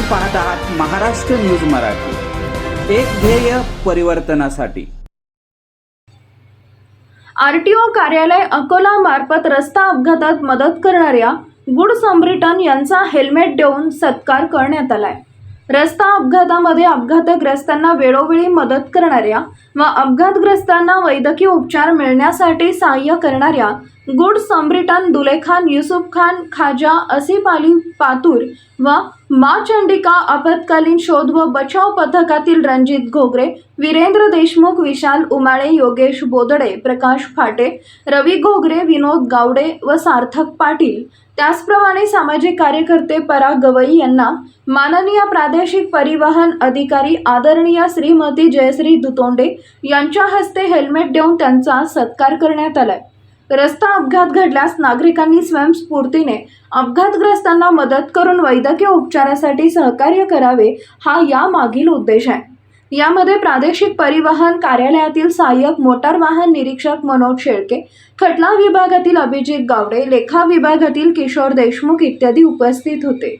पाहत आहात महाराष्ट्र न्यूज मराठी. एक ध्येय परिवर्तनासाठी. आरटीओ कार्यालय अकोला मार्फत रस्ता अपघातात मदत करणाऱ्या गुड सम्रिटन यांचा हेल्मेट देऊन सत्कार करण्यात आलाय. रस्ता अपघातामध्ये अपघातग्रस्तांना वेळोवेळी मदत करणाऱ्या व अपघातग्रस्तांना वैद्यकीय उपचार मिळण्यासाठी सहाय्य करणाऱ्या गुड समरिटन दुलेखान युसुफ खान खाजा असिफ अली पातूर व मा चंडिका आपत्कालीन शोध व बचाव पथकातील रणजित घोगरे वीरेंद्र देशमुख विशाल उमाळे योगेश बोदडे प्रकाश फाटे रवी घोगरे विनोद गावडे व सार्थक पाटील. त्याचप्रमाणे सामाजिक कार्यकर्ते पराग गवई यांना माननीय प्रादेशिक परिवहन अधिकारी आदरणीय श्रीमती जयश्री दुतोंडे यांच्या हस्ते हेल्मेट देऊन त्यांचा सत्कार करण्यात आलाय. रस्ता अपघात घडल्यास नागरिकांनी स्वयंस्फूर्तीने अपघातग्रस्तांना मदत करून वैद्यकीय उपचारासाठी सहकार्य करावे हा यामागील उद्देश आहे. यामध्ये प्रादेशिक परिवहन कार्यालयातील सहाय्यक मोटार वाहन निरीक्षक मनोज शेळके खटला विभागातील अभिजित गावडे लेखा विभागातील किशोर देशमुख इत्यादी उपस्थित होते.